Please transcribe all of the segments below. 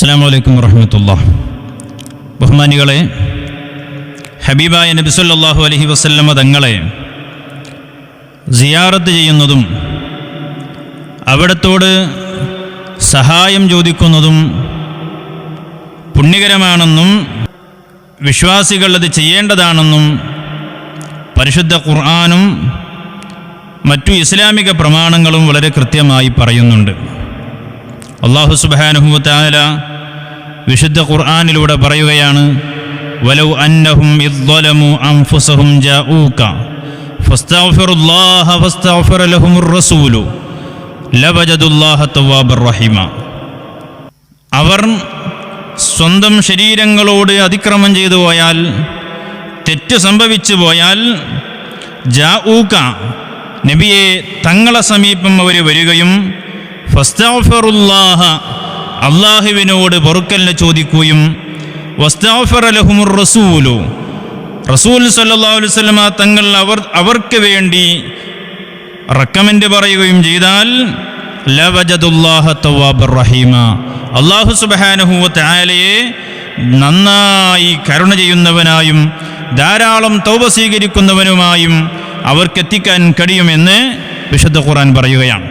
അസ്സാം വലൈക്കും വറഹമത്തുള്ള. ബഹുമാനികളെ ഹബീബായ നബി അലഹി അലൈഹി വസല്ലമ തങ്ങളെ സിയാറത്ത് ചെയ്യുന്നതും അവിടത്തോട് സഹായം ചോദിക്കുന്നതും പുണ്യകരമാണെന്നും വിശ്വാസികൾ അത് ചെയ്യേണ്ടതാണെന്നും പരിശുദ്ധ ഖുർആാനും മറ്റു ഇസ്ലാമിക പ്രമാണങ്ങളും വളരെ കൃത്യമായി പറയുന്നുണ്ട്. അള്ളാഹു സുബാനുഹുത്താല വിശുദ്ധ ഖുർആാനിലൂടെ പറയുകയാണ് വലൗ അന്നഹും ഫസ്തഗ്ഫിറുല്ലാഹ റഹീമ. അവർ സ്വന്തം ശരീരങ്ങളോട് അതിക്രമം ചെയ്തു പോയാൽ തെറ്റ് സംഭവിച്ചു പോയാൽ നബിയെ തങ്ങളെ സമീപം അവർ വരികയും ഫസ്തഗ്ഫിറുല്ലാഹ അള്ളാഹുവിനോട് പൊറുക്കലിനെ ചോദിക്കുകയും റസൂലു. റസൂൽ വസല്ലമ തങ്ങൾ അവർ അവർക്ക് വേണ്ടി റെക്കമെൻഡ് പറയുകയും ചെയ്താൽ റഹീമ. അള്ളാഹു സുബ്ഹാനഹു വതആലയെ നന്നായി കരുണ ചെയ്യുന്നവനായും ധാരാളം തൗബ സ്വീകരിക്കുന്നവനുമായും അവർക്കെത്തിക്കാൻ കഴിയുമെന്ന് വിശുദ്ധ ഖുറാൻ പറയുകയാണ്.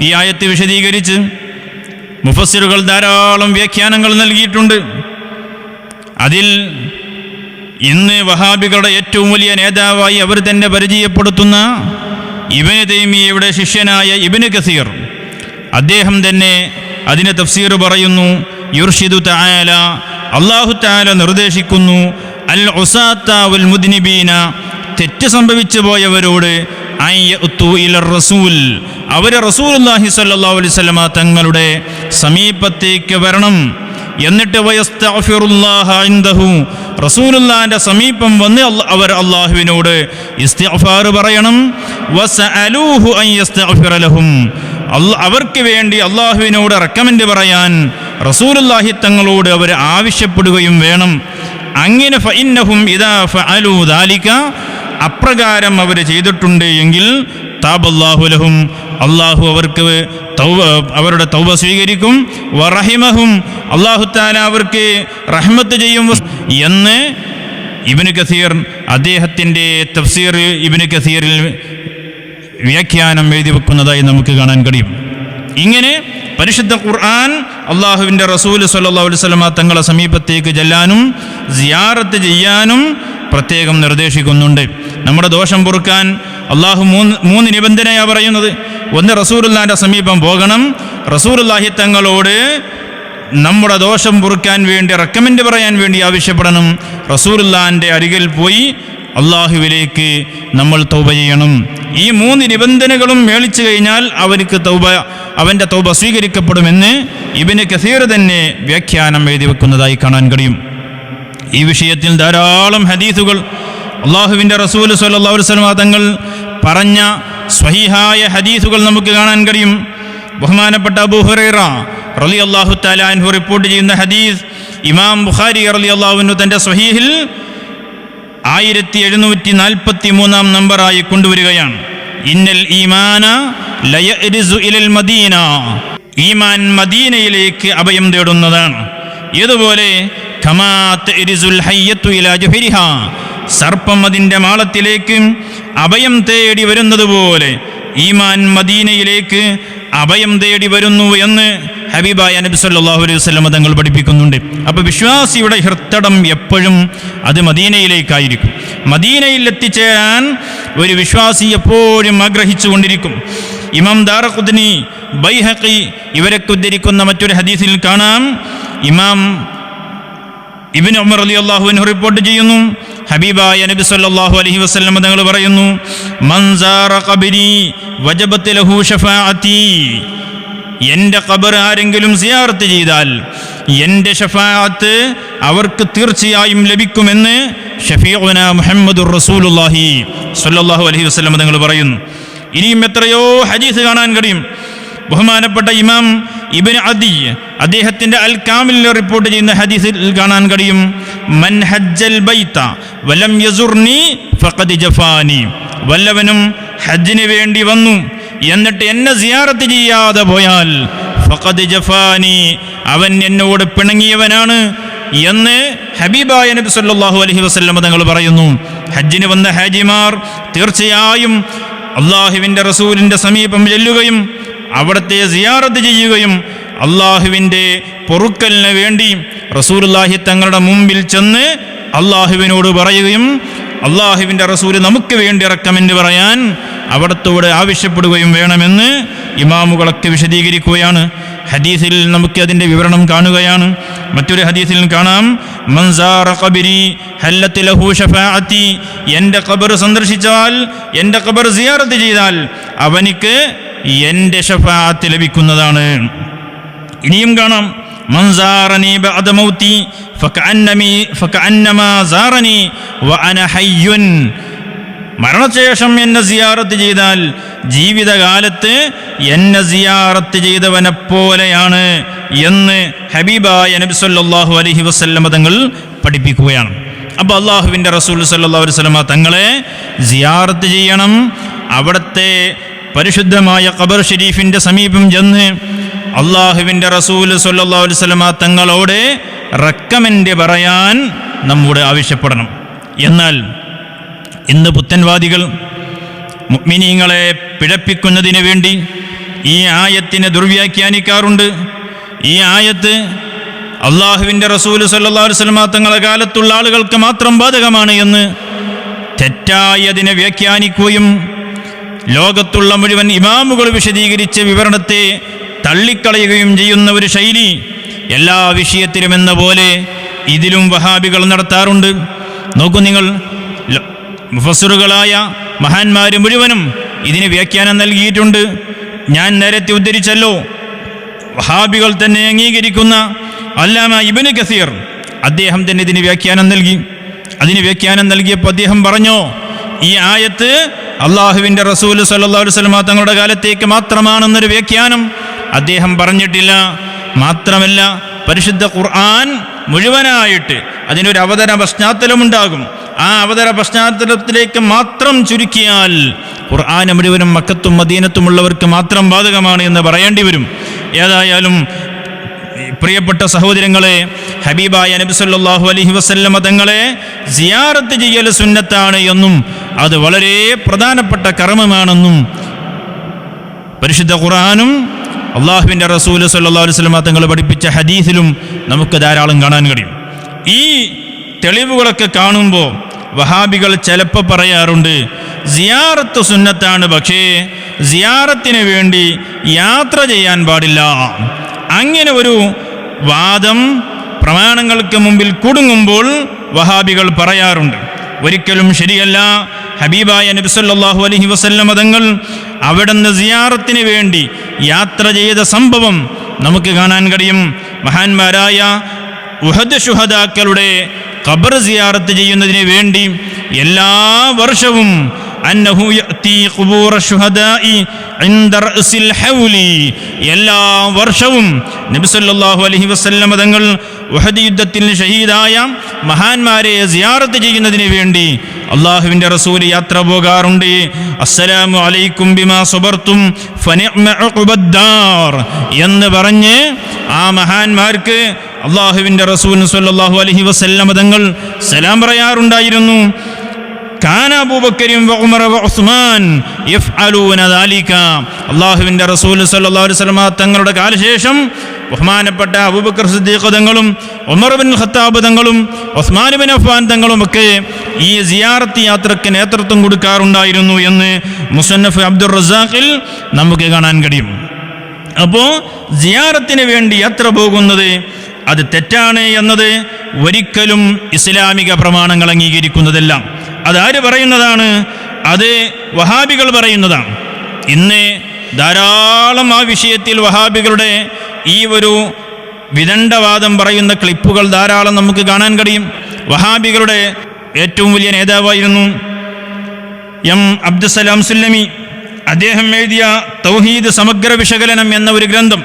ഈ ആയത്ത് വിശദീകരിച്ച് മുഫസ്സിറുകൾ ധാരാളം വ്യാഖ്യാനങ്ങൾ നൽകിയിട്ടുണ്ട്. അതിൽ ഇന്ന് വഹാബികളുടെ ഏറ്റവും വലിയ നേതാവായി അവർ തന്നെ പരിചയപ്പെടുത്തുന്ന ഇബന് തൈമിയയുടെ ശിഷ്യനായ ഇബന് കസീർ. അദ്ദേഹം തന്നെ അതിന് തഫ്സീർ പറയുന്നു യുർഷിദു തആല അള്ളാഹു തആല നിർദ്ദേശിക്കുന്നു അൽ ഉസാത്താവുൽ മുദ്നിബീന. തെറ്റ് സംഭവിച്ചു പോയവരോട് റസൂൽ. അവർ റസൂലുള്ളാഹി സ്വല്ലല്ലാഹു അലൈഹി വസല്ലമ തങ്ങളുടെ സമീപത്തേക്ക് വരണം. എന്നിട്ട് റസൂലുല്ലാന്റെ സമീപം വന്ന് അവർ അള്ളാഹുവിനോട് ഇസ്തിഗ്ഫാർ പറയണം. അവർക്ക് വേണ്ടി അള്ളാഹുവിനോട് റെക്കമെൻഡ് പറയാൻ റസൂലുല്ലാഹി തങ്ങളോട് അവർ ആവശ്യപ്പെടുകയും വേണം. അങ്ങനെ ഫഇന്നഹും ഇദാ ഫഅലൂ ദാലിക അപ്രകാരം അവർ ചെയ്തിട്ടുണ്ട് എങ്കിൽ താബല്ലാഹുലഹും അള്ളാഹു അവർക്ക് തൗബ അവരുടെ തൗവ സ്വീകരിക്കും. വറഹിമഹും അള്ളാഹു താല അവർക്ക് റഹ്മത്ത് ചെയ്യും. എന്ന് ഇബിന് കസീർ അദ്ദേഹത്തിന്റെ തഫ്സീർ ഇബിന് കസീറിൽ വ്യാഖ്യാനം എഴുതി വെക്കുന്നതായി നമുക്ക് കാണാൻ കഴിയും. ഇങ്ങനെ പരിശുദ്ധ ഖുർആൻ അള്ളാഹുവിന്റെ റസൂൽ സല്ലാ അലൈഹി വസല്ലമ തങ്ങളെ സമീപത്തേക്ക് ചെല്ലാനും സിയാറത്ത് ചെയ്യാനും പ്രത്യേകം നിർദ്ദേശിക്കുന്നുണ്ട്. നമ്മുടെ ദോഷം പൊറുക്കാൻ അള്ളാഹു മൂന്ന് മൂന്ന് നിബന്ധനയാണ് പറയുന്നത്. ഒന്ന് റസൂലുള്ളാഹിന്റെ സമീപം പോകണം. റസൂലുള്ളാഹി തങ്ങളോട് നമ്മുടെ ദോഷം പൊറുക്കാൻ വേണ്ടി റെക്കമെൻഡ് പറയാൻ വേണ്ടി ആവശ്യപ്പെടണം. റസൂലുള്ളാഹിന്റെ അരികിൽ പോയി അള്ളാഹുവിലേക്ക് നമ്മൾ തൗബ ചെയ്യണം. ഈ മൂന്ന് നിബന്ധനകളും മേളിച്ചു കഴിഞ്ഞാൽ അവർക്ക് തൗബ അവന്റെ തൗബ സ്വീകരിക്കപ്പെടുമെന്ന് ഇബിന് കസീർ തന്നെ വ്യാഖ്യാനം എഴുതി വെക്കുന്നതായി കാണാൻ കഴിയും. ഈ വിഷയത്തിൽ ധാരാളം ഹദീസുകൾ അള്ളാഹുവിന്റെ റസൂൽ വസല്ലമ തങ്ങൾ പറഞ്ഞ സ്വഹിഹായ ഹദീസുകൾ നമുക്ക് കാണാൻ കഴിയും. ബഹുമാനപ്പെട്ട അബൂ ഹുറൈറ റളിയല്ലാഹു താലാൻഹു റിപ്പോർട്ട് ചെയ്യുന്ന ഹദീസ് ഇമാം ബുഖാരി റളിയല്ലാഹു തന്റെ സ്വഹീഹിൽ ആയിരത്തി എഴുന്നൂറ്റി നാൽപ്പത്തി മൂന്നാം നമ്പറായി കൊണ്ടുവരികയാണ്. ഇന്നൽ ഈമാന മദീന. ഈമാൻ മദീനയിലേക്ക് അഭയം തേടുന്നതാണ്. ഇതുപോലെ സർപ്പം അതിന്റെ മാളത്തിലേക്കും അഭയം തേടി വരുന്നത് പോലെ ഈമാൻ മദീനയിലേക്ക് അഭയം തേടി വരുന്നു എന്ന് ഹബീബായ നബി സല്ലാഹു അലൈഹി വസല്ലം തങ്ങൾ പഠിപ്പിക്കുന്നുണ്ട്. അപ്പോൾ വിശ്വാസിയുടെ ഹൃത്തടം എപ്പോഴും അത് മദീനയിലേക്കായിരിക്കും. മദീനയിൽ എത്തിച്ചേരാൻ ഒരു വിശ്വാസി എപ്പോഴും ആഗ്രഹിച്ചു കൊണ്ടിരിക്കും. ഇമാം ദാറഖുദ്നി ബൈഹക്കി ഇവരൊക്കെ ഉദ്ധരിക്കുന്ന മറ്റൊരു ഹദീസിൽ കാണാം. ഇമാം ഇബിൻ ഉമർ അലി അള്ളാഹുവിന് റിപ്പോർട്ട് ചെയ്യുന്നു. ഹബീബായ നബി സല്ലല്ലാഹു അലൈഹി വസല്ലം തങ്ങൾ പറയുന്നു മൻസാറ ഖബരി ലഹു എന്റെ ഖബർ ആരെങ്കിലും സിയാറത്ത് ചെയ്താൽ എന്റെ ഷഫാഅത്ത് അവർക്ക് തീർച്ചയായും ലഭിക്കുമെന്ന് ഷഫീഉന മുഹമ്മദുർ റസൂലുള്ളാഹി സല്ലല്ലാഹു അലൈഹി വസല്ലം തങ്ങൾ പറയുന്നു. ഇനിയും എത്രയോ ഹദീസ് കാണാൻ കഴിയും. ബഹുമാനപ്പെട്ട ഇമാം ഇബിൻ അദി അദ്ദേഹത്തിന്റെ അൽ കാമിൽ റിപ്പോർട്ട് ചെയ്യുന്ന ഹദീസിൽ കാണാൻ കഴിയും മൻ ഹജ്ജൽ വലം ഫഖദ് ജഫാനി. വല്ലവനും ഹജ്ജിന് വേണ്ടി വന്നു എന്നിട്ട് എന്നെ സിയാറത്ത് ചെയ്യാതെ പോയാൽ ഫഖദ് ജഫാനി അവൻ എന്നോട് പിണങ്ങിയവനാണ് എന്ന് ഹബീബായ നബി സല്ലല്ലാഹു അലൈഹി വസല്ലം തങ്ങൾ പറയുന്നു. ഹജ്ജിന് വന്ന ഹാജിമാർ തീർച്ചയായും അള്ളാഹുവിന്റെ റസൂലിന്റെ സമീപം ചെല്ലുകയും അവിടുത്തെ സിയാറത്ത് ചെയ്യുകയും അള്ളാഹുവിന്റെ പൊറുക്കലിന് വേണ്ടി റസൂലുള്ളാഹി തങ്ങളുടെ മുമ്പിൽ ചെന്ന് അള്ളാഹുവിനോട് പറയുകയും അള്ളാഹുവിന്റെ റസൂൽ നമുക്ക് വേണ്ടി ഇറക്കമെന്ന് പറയാൻ അവിടത്തോട് ആവശ്യപ്പെടുകയും വേണമെന്ന് ഇമാമുകളൊക്കെ വിശദീകരിക്കുകയാണ്. ഹദീസിൽ നമുക്ക് അതിന്റെ വിവരണം കാണുകയാണ്. മറ്റൊരു ഹദീസിൽ കാണാം. എന്റെ ഖബർ സന്ദർശിച്ചാൽ എന്റെ ഖബർ സിയാറത്ത് ചെയ്താൽ അവനിക്ക് എന്റെ ഷഫാത്ത് ലഭിക്കുന്നതാണ്. ഇനിയും കാണാം. മരണശേഷം എന്നെ സിയാറത്ത് ചെയ്താൽ ജീവിതകാലത്ത് എന്നെ സിയാറത്ത് ചെയ്തവനെ പോലെയാണ് എന്ന് ഹബീബായ നബി സല്ലാഹു അലഹി വസല്ലമ തങ്ങൾ പഠിപ്പിക്കുകയാണ്. അപ്പോൾ അള്ളാഹുവിന്റെ റസൂൽ സല്ലാ അലൈഹി വസല്ലമ തങ്ങളെ സിയാറത്ത് ചെയ്യണം. അവിടുത്തെ പരിശുദ്ധമായ ഖബർ ഷരീഫിന്റെ സമീപം ചെന്ന് അള്ളാഹുവിന്റെ റസൂൽ സല്ലല്ലാഹു അലൈഹി വസല്ലമ തങ്ങളോട് റെക്കമെൻഡ് പറയാൻ നമ്മുടെ ആവശ്യപ്പെടണം. എന്നാൽ ഇന്ന് പുത്തൻവാദികൾ മുഅ്മിനീങ്ങളെ പിഴപ്പിക്കുന്നതിന് വേണ്ടി ഈ ആയത്തിനെ ദുർവ്യാഖ്യാനിക്കാറുണ്ട്. ഈ ആയത്ത് അള്ളാഹുവിന്റെ റസൂൽ സല്ലല്ലാഹു അലൈഹി തങ്ങളെ കാലത്തുള്ള ആളുകൾക്ക് മാത്രം ബാധകമാണ് എന്ന് തെറ്റായതിനെ വ്യാഖ്യാനിക്കുകയും ലോകത്തുള്ള മുഴുവൻ ഇമാമുകൾ വിശദീകരിച്ച വിവരണത്തെ തള്ളിക്കളയുകയും ചെയ്യുന്ന ഒരു ശൈലി എല്ലാ വിഷയത്തിലും എന്ന പോലെ ഇതിലും വഹാബികൾ നടത്താറുണ്ട്. നോക്കൂ നിങ്ങൾ മുഫസറുകളായ മഹാന്മാർ മുഴുവനും ഇതിന് വ്യാഖ്യാനം നൽകിയിട്ടുണ്ട്. ഞാൻ നേരത്തെ ഉദ്ധരിച്ചല്ലോ വഹാബികൾ തന്നെ അംഗീകരിക്കുന്ന അല്ലാമ ഇബിന് കസീർ അദ്ദേഹം തന്നെ ഇതിന് വ്യാഖ്യാനം നൽകി. അതിന് വ്യാഖ്യാനം നൽകിയപ്പോൾ അദ്ദേഹം പറഞ്ഞോ ഈ ആയത്ത് അള്ളാഹുവിന്റെ റസൂൽ സല്ലാ അലൈഹി വസല്ലമ തങ്ങളുടെ കാലത്തേക്ക് മാത്രമാണെന്നൊരു വ്യാഖ്യാനം അദ്ദേഹം പറഞ്ഞിട്ടില്ല. മാത്രമല്ല പരിശുദ്ധ ഖുർആൻ മുഴുവനായിട്ട് അതിനൊരു അവതര പശ്ചാത്തലമുണ്ടാകും. ആ അവതര പശ്ചാത്തലത്തിലേക്ക് മാത്രം ചുരുക്കിയാൽ ഖുർആൻ മുഴുവനും മക്കത്തും മദീനത്തുമുള്ളവർക്ക് മാത്രം ബാധകമാണ് എന്ന് പറയേണ്ടി വരും. ഏതായാലും പ്രിയപ്പെട്ട സഹോദരങ്ങളെ ഹബീബായ നബി സല്ലല്ലാഹു അലൈഹി വസല്ലമ തങ്ങളെ സിയാറത്ത് ചെയ്യൽ സുന്നത്താണ് എന്നും അത് വളരെ പ്രധാനപ്പെട്ട കർമ്മമാണെന്നും പരിശുദ്ധ ഖുർആനും അള്ളാഹുവിന്റെ റസൂൽ സല്ലാ അലൈഹി വസല്ലമ തങ്ങൾ പഠിപ്പിച്ച ഹദീസിലും നമുക്ക് ധാരാളം കാണാൻ കഴിയും. ഈ തെളിവുകളൊക്കെ കാണുമ്പോൾ വഹാബികൾ ചിലപ്പോൾ പറയാറുണ്ട് സിയാറത്ത് സുന്നത്താണ് പക്ഷേ സിയാറത്തിന് വേണ്ടി യാത്ര ചെയ്യാൻ പാടില്ല. അങ്ങനെ ഒരു വാദം പ്രമാണങ്ങൾക്ക് മുമ്പിൽ കുടുങ്ങുമ്പോൾ വഹാബികൾ പറയാറുണ്ട്. ഒരിക്കലും ശരിയല്ല. ഹബീബായ നബി അലഹി അലൈഹി വസല്ലമ തങ്ങൾ അവിടുന്ന് സിയാറത്തിന് വേണ്ടി യാത്ര ചെയ്ത സംഭവം നമുക്ക് കാണാൻ കഴിയും. മഹാന്മാരായ ഉഹദ് ഷുഹദാക്കളുടെ ഖബർ സിയാറത്ത് ചെയ്യുന്നതിന് വേണ്ടി എല്ലാ വർഷവും എല്ലാ വർഷവും നബി അലഹി അലൈഹി വസല്ലമ തങ്ങൾ ഉഹദ് യുദ്ധത്തിൽ ഷഹീദായ മഹാന്മാരെ സിയാറത്ത് ചെയ്യുന്നതിന് വേണ്ടി അള്ളാഹുവിന്റെ റസൂൽ യാത്ര പോകാറുണ്ട്. അസ്സലാമു അലൈക്കും ബിമാ സുബർത്തും എന്ന് പറഞ്ഞ് ആ മഹാന്മാർക്ക് അള്ളാഹുവിന്റെ റസൂൽ സല്ലാഹു അലഹി വസ്ല്ലാം തങ്ങൾ സലാം പറയാറുണ്ടായിരുന്നു. കാന ഉസ്മാൻ അല്ലാഹുവിന്റെ റസൂൽ സല്ലല്ലാഹു അലൈഹി വസല്ലം തങ്ങളുടെ കാലശേഷം ബഹുമാനപ്പെട്ട അബൂബക്കർ സിദ്ദീഖ് തങ്ങളും ഉമർ ബിൻ ഖത്താബ് തങ്ങളും ഉസ്മാൻ ബിൻ അഫ്ഫാൻ തങ്ങളും ഒക്കെ ഈ സിയാറത്ത് യാത്രയ്ക്ക് നേതൃത്വം കൊടുക്കാറുണ്ടായിരുന്നു എന്ന് മുസന്നഫ് അബ്ദുർ റസാഖിൽ നമുക്ക് കാണാൻ കഴിയും. അപ്പോൾ സിയാറത്തിന് വേണ്ടി യാത്ര പോകുന്നത് അത് തെറ്റാണ് എന്നത് ഒരിക്കലും ഇസ്ലാമിക പ്രമാണങ്ങൾ അംഗീകരിക്കുന്നതല്ല. അതാര് പറയുന്നതാണ്? അത് വഹാബികൾ പറയുന്നതാണ്. ഇന്ന് ധാരാളം ആ വിഷയത്തിൽ വഹാബികളുടെ ഈ ഒരു വിദണ്ഡവാദം പറയുന്ന ക്ലിപ്പുകൾ ധാരാളം നമുക്ക് കാണാൻ കഴിയും. വഹാബികളുടെ ഏറ്റവും വലിയ നേതാവായിരുന്നു എം അബ്ദുസലാം സുല്ലമി. അദ്ദേഹം എഴുതിയ തൗഹീദ് സമഗ്ര വിശകലനം എന്ന ഒരു ഗ്രന്ഥം.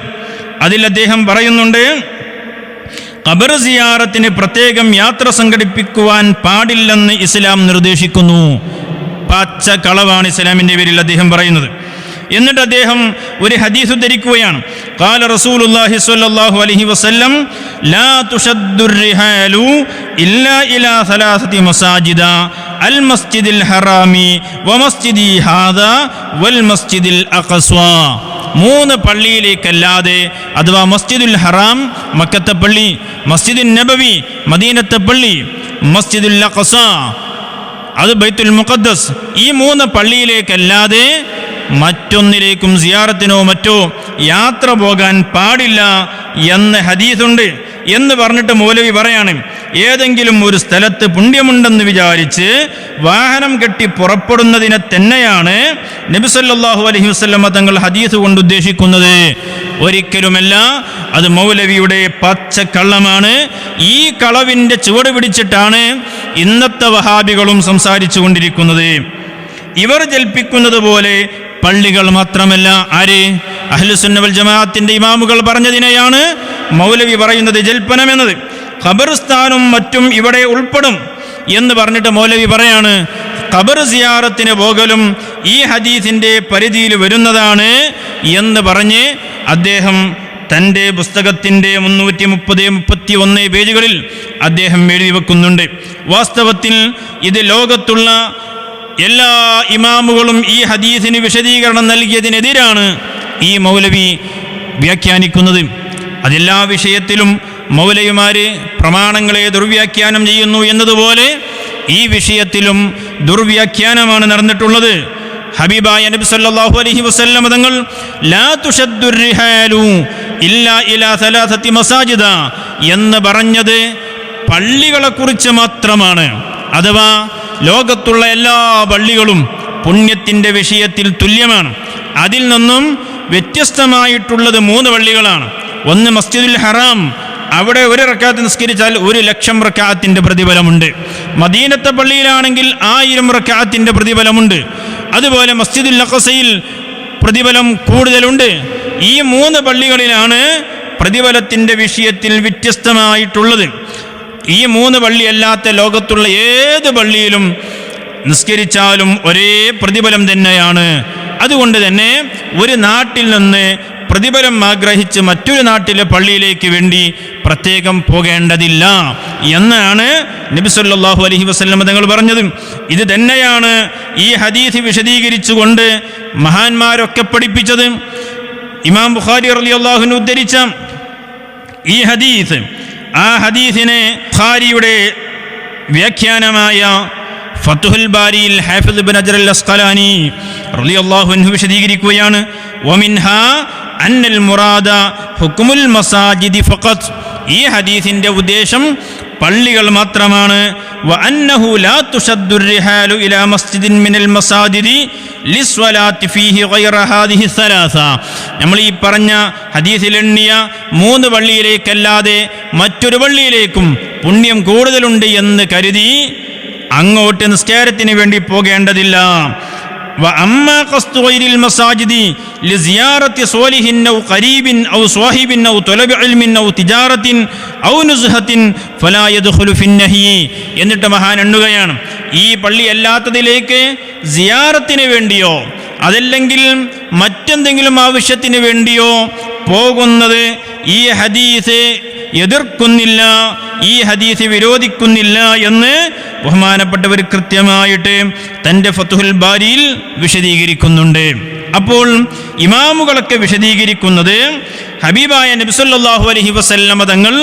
അതിൽ അദ്ദേഹം പറയുന്നുണ്ട് ഖബർ സിയാറത്തിന് പ്രത്യേകം യാത്ര സംഘടിപ്പിക്കുവാൻ പാടില്ലെന്ന് ഇസ്ലാം നിർദ്ദേശിക്കുന്നു. പച്ച കളവാണ് ഇസ്ലാമിന്റെ പേരിൽ അദ്ദേഹം പറയുന്നത്. എന്നിട്ട് അദ്ദേഹം ഒരു ഹദീസ് ഉദ്ധരിക്കുകയാണ് قال رسول الله صلى الله عليه وسلم لا تشد الرحال إلا إلى ثلاثة مساجد المسجد الحرام ومسجدي هذا والمسجد الأقصى മൂന്ന് പള്ളിയിലേക്കല്ലാതെ അഥവാ മസ്ജിദുൽ ഹറാം മക്കത്തെ പള്ളി മസ്ജിദുൽ നബവി മദീനത്തെ പള്ളി മസ്ജിദുൽ അഖസ അത് ബൈത്തുൽ മുഖദ്ദസ് ഈ മൂന്ന് പള്ളിയിലേക്കല്ലാതെ മറ്റൊന്നിലേക്കും സിയാറത്തിനോ മറ്റോ യാത്ര പോകാൻ പാടില്ല എന്ന് ഹദീസുണ്ട് എന്ന് പറഞ്ഞിട്ട് മൗലവി പറയാണ്. ഏതെങ്കിലും ഒരു സ്ഥലത്ത് പുണ്യമുണ്ടെന്ന് വിചാരിച്ച് വാഹനം കെട്ടി പുറപ്പെടുന്നതിനെ തന്നെയാണ് നബിസല്ലാഹു അലഹി വസ്ലമ തങ്ങൾ ഹദീസ് കൊണ്ട് ഉദ്ദേശിക്കുന്നത്. ഒരിക്കലുമല്ല അത് മൗലവിയുടെ പച്ച കള്ളമാണ് ഈ കളവിന്റെ ചുവട് പിടിച്ചിട്ടാണ് ഇന്നത്തെ വഹാബികളും സംസാരിച്ചു കൊണ്ടിരിക്കുന്നത്. ഇവർ ജൽപ്പിക്കുന്നത് പോലെ പള്ളികൾ മാത്രമല്ല. ആര്? അഹ്ലുസുന്നവൽ ജമാഅത്തിന്റെ ഇമാമുകൾ പറഞ്ഞതിനെയാണ് മൗലവി പറയുന്നത് ജൽപ്പനമെന്നത് ഖബർസ്ഥാനും മറ്റും ഇവിടെ ഉൾപ്പെടും എന്ന് പറഞ്ഞിട്ട് മൗലവി പറയാണ് ഖബർ സിയാറത്തിന് പോകലും ഈ ഹദീസിന്റെ പരിധിയിൽ വരുന്നതാണ് എന്ന് പറഞ്ഞ് അദ്ദേഹം തന്റെ പുസ്തകത്തിന്റെ മുന്നൂറ്റി മുപ്പത് മുപ്പത്തി ഒന്ന് പേജുകളിൽ അദ്ദേഹം എഴുതി വെക്കുന്നുണ്ട്. വാസ്തവത്തിൽ ഇത് ലോകത്തുള്ള എല്ലാ ഇമാമുകളും ഈ ഹദീസിന് വിശദീകരണം നൽകിയതിനെതിരാണ് ഈ മൗലവി വ്യാഖ്യാനിക്കുന്നത്. അതെല്ലാ വിഷയത്തിലും മൗലവിമാര് പ്രമാണങ്ങളെ ദുർവ്യാഖ്യാനം ചെയ്യുന്നു എന്നതുപോലെ ഈ വിഷയത്തിലും ദുർവ്യാഖ്യാനമാണ് നടന്നിട്ടുള്ളത്. ഹബീബായ നബി സല്ലല്ലാഹു അലൈഹി വസല്ലം തങ്ങൾ ലാ തുഷദ്ദുർ റിഹാലു ഇല്ലാ ഇലാ സലാസത്തി മസാജിദ എന്ന് പറഞ്ഞത് പള്ളികളെക്കുറിച്ച് മാത്രമാണ്. അഥവാ ലോകത്തുള്ള എല്ലാ പള്ളികളും പുണ്യത്തിന്റെ വിഷയത്തിൽ തുല്യമാണ്. അതിൽ നിന്നും വ്യത്യസ്തമായിട്ടുള്ളത് മൂന്ന് പള്ളികളാണ്. ഒന്ന് മസ്ജിദുൽ ഹറാം. അവിടെ ഒരു റക്കാത്ത് നിസ്കരിച്ചാൽ ഒരു ലക്ഷം റക്കാത്തിന്റെ പ്രതിഫലമുണ്ട്. മദീനത്തെ പള്ളിയിലാണെങ്കിൽ ആയിരം റക്കാത്തിന്റെ പ്രതിഫലമുണ്ട്. അതുപോലെ മസ്ജിദുൽ അഖസയിൽ പ്രതിഫലം കൂടുതലുണ്ട്. ഈ മൂന്ന് പള്ളികളിലാണ് പ്രതിഫലത്തിന്റെ വിഷയത്തിൽ വ്യത്യസ്തമായിട്ടുള്ളത്. ഈ മൂന്ന് പള്ളിയല്ലാത്ത ലോകത്തുള്ള ഏത് പള്ളിയിലും നിസ്കരിച്ചാലും ഒരേ പ്രതിഫലം തന്നെയാണ്. അതുകൊണ്ട് തന്നെ ഒരു നാട്ടിൽ നിന്ന് പ്രതിഫലം ആഗ്രഹിച്ച് മറ്റൊരു നാട്ടിലെ പള്ളിയിലേക്ക് വേണ്ടി പ്രത്യേകം പോകേണ്ടതില്ല എന്നാണ് നബി അലഹി വസല്ലം തങ്ങൾ പറഞ്ഞത്. ഇത് തന്നെയാണ് ഈ ഹദീസ് വിശദീകരിച്ചുകൊണ്ട് മഹാന്മാരൊക്കെ പഠിപ്പിച്ചത്. ഇമാം ബുഖാരി റളിയല്ലാഹുവിന് ഉദ്ധരിച്ച ഈ ഹദീസ് ആ ഹദീസിനെ ഖാരിയുടെ വ്യാഖ്യാനമായ ഫത്തുഹുൽ ബാരിയിൽ ഹാഫിദ് ബിൻ അജർ അൽ അസ്ഖലാനി റളിയല്ലാഹു അൻഹു വിശദീകരിക്കുകയാണ് വമിൻഹ അന്നൽ മുറാദ ഹുക്മുൽ മസാജിദി ഫഖത്ത് ഈ ഹദീസിന്റെ ഉദ്ദേശം പള്ളികൾ മാത്രമാണ്. നമ്മൾ ഈ പറഞ്ഞ ഹദീസിലെണ്ണിയ മൂന്ന് പള്ളിയിലേക്കല്ലാതെ മറ്റൊരു പള്ളിയിലേക്കും പുണ്യം കൂടുതലുണ്ട് എന്ന് കരുതി അങ്ങോട്ട് നിസ്കാരത്തിന് വേണ്ടി പോകേണ്ടതില്ല. وأما قصد غير المساجد لزيارة صالح أو قريب أو صاحب أو طلب علم أو تجارة أو نزهة فلا يدخل في النهي എന്നിട്ട് മഹാൻ എണ്ണുകയാണ് ഈ പള്ളി അല്ലാത്തതിലേക്ക് സിയാറത്തിന് വേണ്ടിയോ അതല്ലെങ്കിൽ മറ്റെന്തെങ്കിലും ആവശ്യത്തിന് വേണ്ടിയോ പോകുന്നത് ഈ ഹദീസ് എതിർക്കുന്നില്ല ഈ ഹദീസ് വിരോധിക്കുന്നില്ല എന്ന് ബഹുമാനപ്പെട്ടവർ കൃത്യമായിട്ട് തന്റെ ഫത്തുഹുൽ ബാരിയിൽ വിശദീകരിക്കുന്നുണ്ട്. അപ്പോൾ ഇമാമുകളൊക്കെ വിശദീകരിക്കുന്നത് ഹബീബായ നബ്സല്ലാഹു അലഹി വസല്ലമ തങ്ങൾ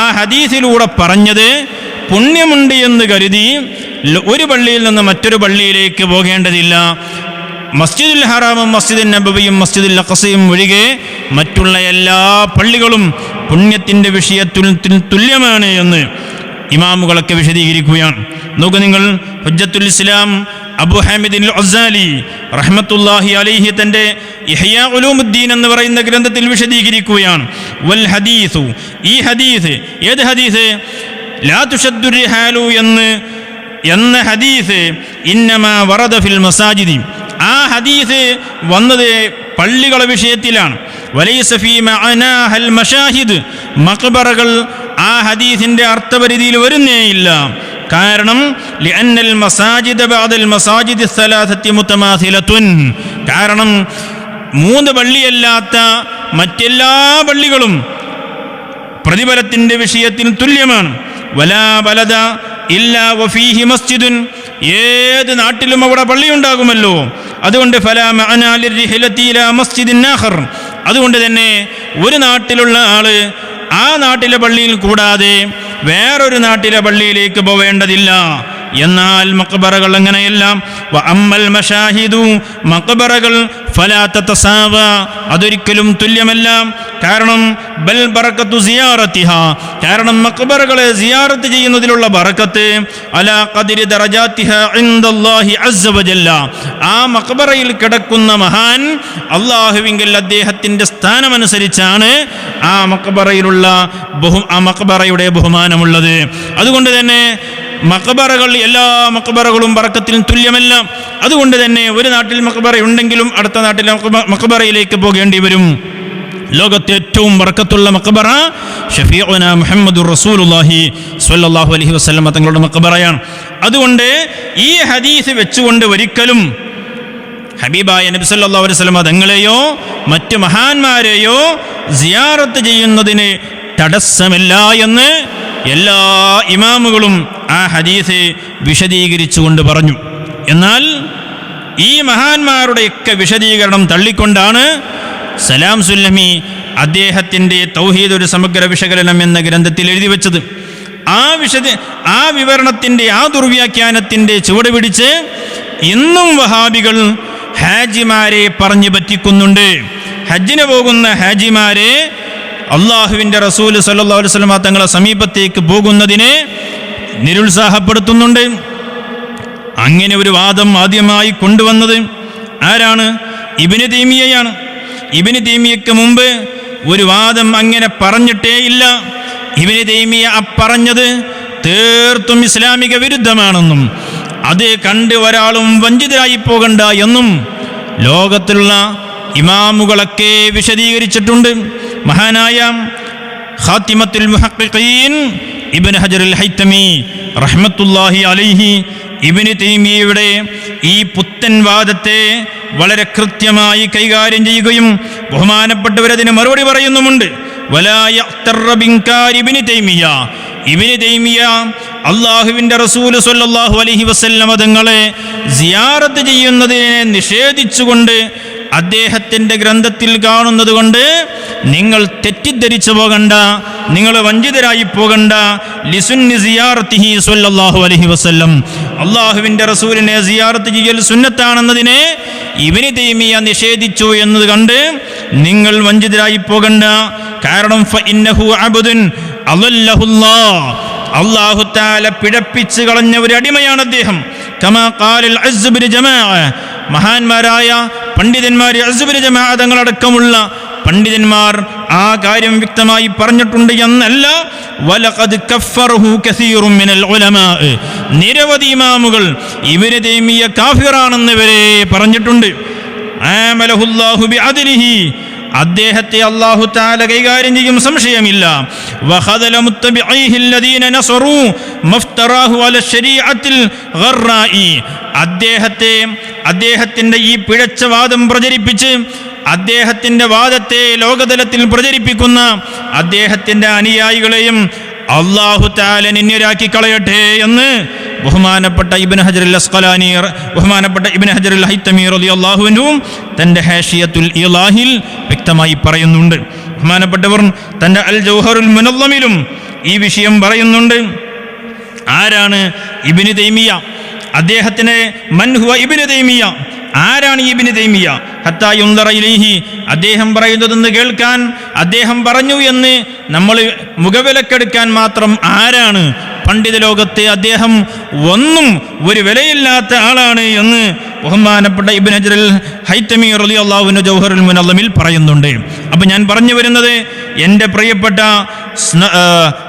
ആ ഹദീസിലൂടെ പറഞ്ഞത് പുണ്യമുണ്ട് എന്ന് കരുതി ഒരു പള്ളിയിൽ നിന്ന് മറ്റൊരു പള്ളിയിലേക്ക് പോകേണ്ടതില്ല. മസ്ജിദുൽ ഹറാമും മസ്ജിദുൽ നബബിയും മസ്ജിദുൽ അഖസയും ഒഴികെ മറ്റുള്ള എല്ലാ പള്ളികളും പുണ്യത്തിന്റെ വിഷയത്തിൽ ത്തിൽ തുല്യമാണ് എന്ന് ഇമാമുകളൊക്കെ വിശദീകരിക്കുകയാണ്. നോക്കൂ നിങ്ങൾ ഹുജ്ജത്തുൽ ഇസ്ലാം അബു ഹാമിദിൻ അസാലി റഹ്മത്തുല്ലാഹി അലൈഹി തന്റെ ഇഹ്യാ എന്ന് പറയുന്ന ഗ്രന്ഥത്തിൽ വിശദീകരിക്കുകയാണ്. വൽ ഹദീസു ഈ ഹദീസ് ഏത് ഹദീസ്? ലാ തുഷദ്ദു റിഹാലു എന്ന് എന്ന ഹദീസ് ഇന്നമാ വറദ ഫിൽ മസാജിദി. ആ ഹദീസ് വന്നത് പള്ളികളെ വിഷയത്തിലാണ്. മക്ബറകൾ ആ ഹദീസിന്റെ അർത്ഥപരിധിയിൽ വരുന്നേയില്ല കാരണം ലിഅന്നൽ മസാജിദ് ബാദൽ മസാജിദ് സലാസത്തി കാരണം മൂന്ന് പള്ളിയല്ലാത്ത മറ്റെല്ലാ പള്ളികളും പ്രതിഫലത്തിന്റെ വിഷയത്തിന് തുല്യമാണ്. വലാ ബലദ ഇല്ലാ വഫീഹി മസ്ജിദുൻ. ഏത് നാട്ടിലും അവിടെ പള്ളിയുണ്ടാകുമല്ലോ അതുകൊണ്ട് അതുകൊണ്ട് തന്നെ ഒരു നാട്ടിലുള്ള ആൾ ആ നാട്ടിലെ പള്ളിയിൽ കൂടാതെ വേറൊരു നാട്ടിലെ പള്ളിയിലേക്ക് പോവേണ്ടതില്ല. എന്നാൽ മക്ബറകൾ അങ്ങനെയല്ല. അമ്മൽ മഷാഹിദു മക്ബറകൾ ഫലാത്ത അതൊരിക്കലും തുല്യമല്ല. കാരണം ബൽ ബറക്കത്തു സിയാറത്തിഹ. കാരണം മക്ബറകളെ സിയാറത്ത് ചെയ്യുന്നതിലുള്ള ബറക്കത്ത് അലാ കതിരി ദറജാത്തിഹ ഇൻദല്ലാഹി അസ്സ വജല്ല. ആ മക്ബറയിൽ കിടക്കുന്ന മഹാൻ അള്ളാഹുവിങ്കിൽ അദ്ദേഹത്തിന്റെ സ്ഥാനമനുസരിച്ചാണ് ആ മക്ബറയിലുള്ള ബഹു ആ മക്ബറയുടെ ബഹുമാനമുള്ളത്. അതുകൊണ്ട് തന്നെ മക്ബറകൾ എല്ലാ മക്ബറകളും പറക്കത്തിനും തുല്യമല്ല. അതുകൊണ്ട് തന്നെ ഒരു നാട്ടിൽ മക്ബറ ഉണ്ടെങ്കിലും അടുത്ത നാട്ടിൽ മക്കബറയിലേക്ക് പോകേണ്ടി വരും. ലോകത്തെ ഏറ്റവും ബർക്കത്തുള്ള മക്ബറ ഷഫീഉന മുഹമ്മദ് റസൂലുള്ളാഹി സ്വല്ലല്ലാഹു അലൈഹി വസല്ലം തങ്ങളുടെ മക്ബറയാണ് അതുകൊണ്ട് ഈ ഹദീസ് വെച്ചുകൊണ്ട് ഒരിക്കലും ഹബീബായ നബി സല്ലല്ലാഹു അലൈഹി വസല്ലം തങ്ങളെയോ മറ്റ് മഹാന്മാരെയോ സിയാറത്ത് ചെയ്യുന്നതിന് തടസ്സമില്ല എന്ന് എല്ലാ ഇമാമുകളും ആ ഹദീസ് വിശദീകരിച്ചുകൊണ്ട് പറഞ്ഞു. എന്നാൽ ഈ മഹാന്മാരുടെയൊക്കെ വിശദീകരണം തള്ളിക്കൊണ്ടാണ് സലാം സുല്ലമി അദ്ദേഹത്തിന്റെ തൗഹീദ് ഒരു സമഗ്ര വിശകലനം എന്ന ഗ്രന്ഥത്തിൽ എഴുതി വെച്ചത്. ആ വിശദ ആ വിവരണത്തിന്റെ ആ ദുർവ്യാഖ്യാനത്തിന്റെ ചുവട് പിടിച്ച് ഇന്നും വഹാബികൾ ഹാജിമാരെ പറഞ്ഞു പറ്റിക്കുന്നുണ്ട്. ഹജ്ജിന് പോകുന്ന ഹാജിമാരെ അള്ളാഹുവിന്റെ റസൂൽ സല്ലാ അലൈഹി വസല്ലമ തങ്ങളെ സമീപത്തേക്ക് പോകുന്നതിനെ നിരുത്സാഹപ്പെടുത്തുന്നുണ്ട്. അങ്ങനെ ഒരു വാദം ആദ്യമായി കൊണ്ടുവന്നത് ആരാണ്? ഇബിന് തീമിയയാണ്. ഇബിന് തീമിയയ്ക്ക് മുമ്പ് ഒരു വാദം അങ്ങനെ പറഞ്ഞിട്ടേ ഇല്ല. ഇബിന് തീമിയ അപ്പറഞ്ഞത് തീർത്തും ഇസ്ലാമിക വിരുദ്ധമാണെന്നും അത് കണ്ട് ഒരാളും വഞ്ചിതരായി പോകണ്ട എന്നും ലോകത്തിലുള്ള ഇമാമുകളൊക്കെ വിശദീകരിച്ചിട്ടുണ്ട്. മഹാനായ ഖാത്തിമത്തുൽ മുഹഖിഖീൻ ഇബ്നു ഹജറുൽ ഹൈത്തമി റഹ്മത്തുല്ലാഹി അലൈഹി ഇബ്നു തൈമിയയുടെ ഈ പുത്തൻ വാദത്തെ വളരെ കൃത്യമായി കൈകാര്യം ചെയ്യുകയും ബഹുമാനപ്പെട്ടവരതിന് മറുപടി പറയുന്നുമുണ്ട്. വലായ ഇബ്നു തൈമിയ. അള്ളാഹുവിന്റെ റസൂൽ സ്വല്ലല്ലാഹു അലൈഹി വസല്ലമ തങ്ങളെ സിയാറത്ത് ചെയ്യുന്നതിനെ നിഷേധിച്ചുകൊണ്ട് അദ്ദേഹത്തിന്റെ ഗ്രന്ഥത്തിൽ കാണുന്നത് കൊണ്ട് നിങ്ങൾ തെറ്റിദ്ധരിച്ചു പോകണ്ട നിങ്ങൾ വഞ്ചിതരായി പോകണ്ട. ലിസുന്നി സിയാറത്തിഹി സ്വല്ലല്ലാഹു അലൈഹി വസല്ലം. അള്ളാഹുവിന്റെ റസൂലിനെ സിയാറത്ത് ചെയ്യൽ സുന്നത്താണെന്നതിനെ ഇവന് തൈമിയ നിഷേധിച്ചു എന്നത് കണ്ട് നിങ്ങൾ വഞ്ചിതരായി പോകണ്ട. കാരണം ഫ അബ്ദുൻ അളല്ലഹുല്ലാഹ് അള്ളാഹു താല പിഴപ്പിച്ച് കളഞ്ഞ ഒരു അടിമയാണ് അദ്ദേഹം. കമാ ജമാഅ. മഹാന്മാരായ പണ്ഡിതന്മാർ അസുബിന് ജമാതങ്ങളടക്കമുള്ള പണ്ഡിതന്മാർ ആ കാര്യം വ്യക്തമായി പറഞ്ഞിട്ടുണ്ട് എന്നല്ല. നിരവധി ഇമാമുകൾ ഇവർ തേമിയ കാഫിറാണെന്ന് വരെ പറഞ്ഞിട്ടുണ്ട്. ആമലഹുല്ലാഹു ബിഅദ്ലിഹി അദ്ദേഹത്തെ അള്ളാഹു താല കൈകാര്യം ചെയ്യും സംശയമില്ല. അദ്ദേഹത്തെ അദ്ദേഹത്തിന്റെ ഈ പിഴച്ച വാദം പ്രചരിപ്പിച്ച് അദ്ദേഹത്തിന്റെ വാദത്തെ ലോകതലത്തിൽ പ്രചരിപ്പിക്കുന്ന അദ്ദേഹത്തിന്റെ അനുയായികളെയും അള്ളാഹു താല നിന്യരാക്കി കളയട്ടെ എന്ന് ബഹുമാനപ്പെട്ട ഇബിൻ ഹജറുൽ അസ്കലാനിയർ ബഹുമാനപ്പെട്ട ഇബിൻ ഹജറുൽ ഹൈത്തമീർ അലി അള്ളാഹുവിനും തന്റെ ഹാഷിയത്തുൽ ഇലാഹിൽ വ്യക്തമായി പറയുന്നുണ്ട്. ബഹുമാനപ്പെട്ടവർ തന്റെ അൽ ജൗഹറുൽ മുനല്ലമിലും ഈ വിഷയം പറയുന്നുണ്ട്. ആരാണ് ഇബിന് തൈമിയ അദ്ദേഹത്തിന് മൻഹുവ ഇബിന് തൈമിയ ആരാണ് ഇബിന് തൈമിയ ഹത്തായുന്തറയിലേഹി അദ്ദേഹം പറയുന്നതെന്ന് കേൾക്കാൻ അദ്ദേഹം പറഞ്ഞു എന്ന് നമ്മൾ മുഖവിലക്കെടുക്കാൻ മാത്രം ആരാണ് പണ്ഡിത ലോകത്തെ അദ്ദേഹം ഒന്നും ഒരു വിലയില്ലാത്ത ആളാണ് എന്ന് ബഹുമാനപ്പെട്ട ഇബിൻ ഹജറുൽ ഹൈത്തമി റലി അള്ളാഹുവിന്റെ ജൗഹറുൽ മുനല്ലമിൽ പറയുന്നുണ്ട്. അപ്പം ഞാൻ പറഞ്ഞു വരുന്നത് എന്റെ പ്രിയപ്പെട്ട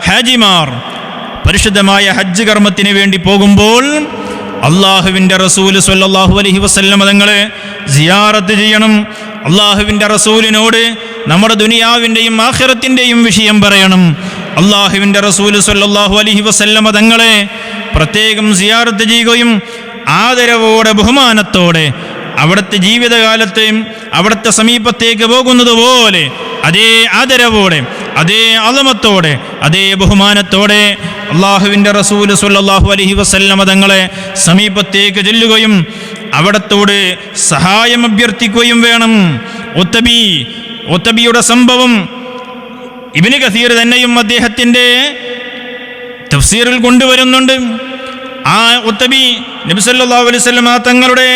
ഹാജിമാർ പരിശുദ്ധമായ ഹജ്ജ് കർമ്മത്തിന് വേണ്ടി പോകുമ്പോൾ അള്ളാഹുവിന്റെ റസൂൽ സല്ലാഹു അലഹി വസ്ല്ലം തങ്ങളെ സിയാറത്ത് ചെയ്യണം. അള്ളാഹുവിന്റെ റസൂലിനോട് നമ്മുടെ ദുനിയാവിന്റെയും ആഖിറത്തിന്റെയും വിഷയം പറയണം. അള്ളാഹുവിന്റെ റസൂൽ സല്ലാഹു അലഹി വസല്ലമ തങ്ങളെ പ്രത്യേകം സിയാറത്ത് ചെയ്യുകയും ആദരവോടെ ബഹുമാനത്തോടെ അവിടുത്തെ ജീവിതകാലത്തെയും അവിടുത്തെ സമീപത്തേക്ക് പോകുന്നത് പോലെ അതേ ആദരവോടെ അതേ അളമത്തോടെ അതേ ബഹുമാനത്തോടെ അള്ളാഹുവിന്റെ റസൂൽ സല്ലല്ലാഹു അലഹി വസല്ലമ തങ്ങളെ സമീപത്തേക്ക് ചെല്ലുകയും അവിടത്തോട് സഹായം അഭ്യർത്ഥിക്കുകയും വേണം. ഒത്തബി ഒത്തബിയുടെ സംഭവം ഇബിന് കസീർ തന്നെയും അദ്ദേഹത്തിന്റെ തഫ്സീറിൽ കൊണ്ടുവരുന്നുണ്ട്. ആ ഉത്തബി നബി സല്ലല്ലാഹു അലൈഹി വസല്ലം തങ്ങളുടെ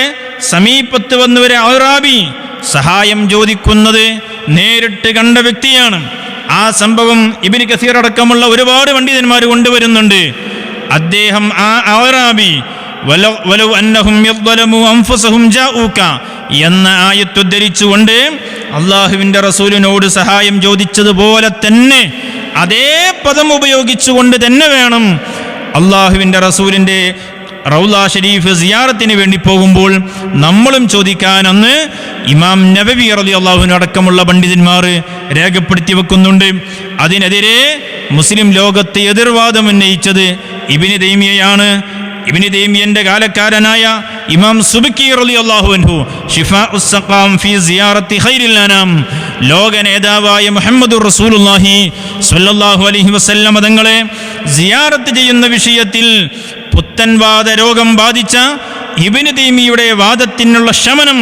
സമീപത്ത് വന്നവരെ ഔറാബി സഹായം ചോദിക്കുന്നത് നേരിട്ട് കണ്ട വ്യക്തിയാണ്. ആ സംഭവം ഇബിന് കസീർ അടക്കമുള്ള ഒരുപാട് പണ്ഡിതന്മാർ കൊണ്ടുവരുന്നുണ്ട്. അദ്ദേഹം ആ ഔറാബി വലൗ വലൗ അന്നഹും അൻഫസഹും എന്ന ആയത്തുദ്ധരിച്ചുകൊണ്ട് അള്ളാഹുവിന്റെ റസൂലിനോട് സഹായം ചോദിച്ചതുപോലെ തന്നെ അതേ പദം ഉപയോഗിച്ചുകൊണ്ട് തന്നെ വേണം അള്ളാഹുവിന്റെ റസൂലിന്റെ റൗല ഷരീഫ് സിയാറത്തിന് വേണ്ടി പോകുമ്പോൾ നമ്മളും ചോദിക്കാൻ അന്ന് ഇമാം നബവി അറലി അള്ളാഹുവിന് അടക്കമുള്ള പണ്ഡിതന്മാർ രേഖപ്പെടുത്തി വെക്കുന്നുണ്ട്. അതിനെതിരെ മുസ്ലിം ലോകത്തെ എതിർവാദം ഉന്നയിച്ചത് ഇബിന് തൈമിയയാണ്. ഇബിന് തൈമിയന്റെ കാലക്കാരനായ ഇമാം സുബിക്കി സിയാറത്തി അനാം ലോക നേതാവായ മുഹമ്മദ് റസൂലുള്ളാഹി സ്വല്ലല്ലാഹു അലൈഹി വസല്ലം തങ്ങളെ സിയാറത്ത് ചെയ്യുന്ന വിഷയത്തിൽ പുത്തൻവാദ രോഗം ബാധിച്ച ഇബിന് തീമിയുടെ വാദത്തിനുള്ള ശമനം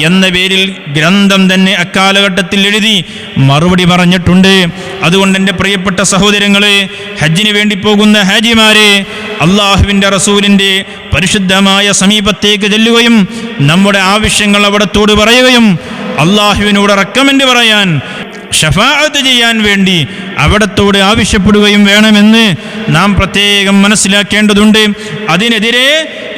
എന്ന പേരിൽ ഗ്രന്ഥം തന്നെ അക്കാലഘട്ടത്തിൽ എഴുതി മറുപടി പറഞ്ഞിട്ടുണ്ട്. അതുകൊണ്ട് എന്റെ പ്രിയപ്പെട്ട സഹോദരങ്ങളെ ഹജ്ജിന് വേണ്ടി പോകുന്ന ഹാജിമാരെ അള്ളാഹുവിന്റെ റസൂലിന്റെ പരിശുദ്ധമായ സമീപത്തേക്ക് ചെല്ലുകയും നമ്മുടെ ആവശ്യങ്ങൾ അവിടത്തോട് പറയുകയും അള്ളാഹുവിനോട് റെക്കമെൻഡ് പറയാൻ ഷഫാഅത്ത് ചെയ്യാൻ വേണ്ടി അവിടത്തോട് ആവശ്യപ്പെടുകയും വേണമെന്ന് നാം പ്രത്യേകം മനസ്സിലാക്കേണ്ടതുണ്ട്. അതിനെതിരെ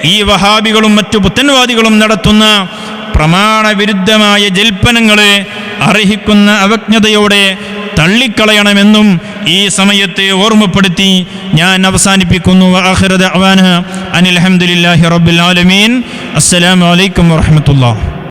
ഈ വഹാബികളും മറ്റു പുത്തൻവാദികളും നടത്തുന്ന പ്രമാണവിരുദ്ധമായ ജൽപ്പനങ്ങളെ അർഹിക്കുന്ന അവജ്ഞതയോടെ തള്ളിക്കളയണമെന്നും ഈ സമയത്തെ ഓർമ്മപ്പെടുത്തി ഞാൻ അവസാനിപ്പിക്കുന്നു. അനിൽ അഹമ്മദില്ലാഹി റബ്ബിൽ ആലമീൻ. അസ്സലാമു അലൈക്കും വറഹ്മത്തുള്ളാഹി.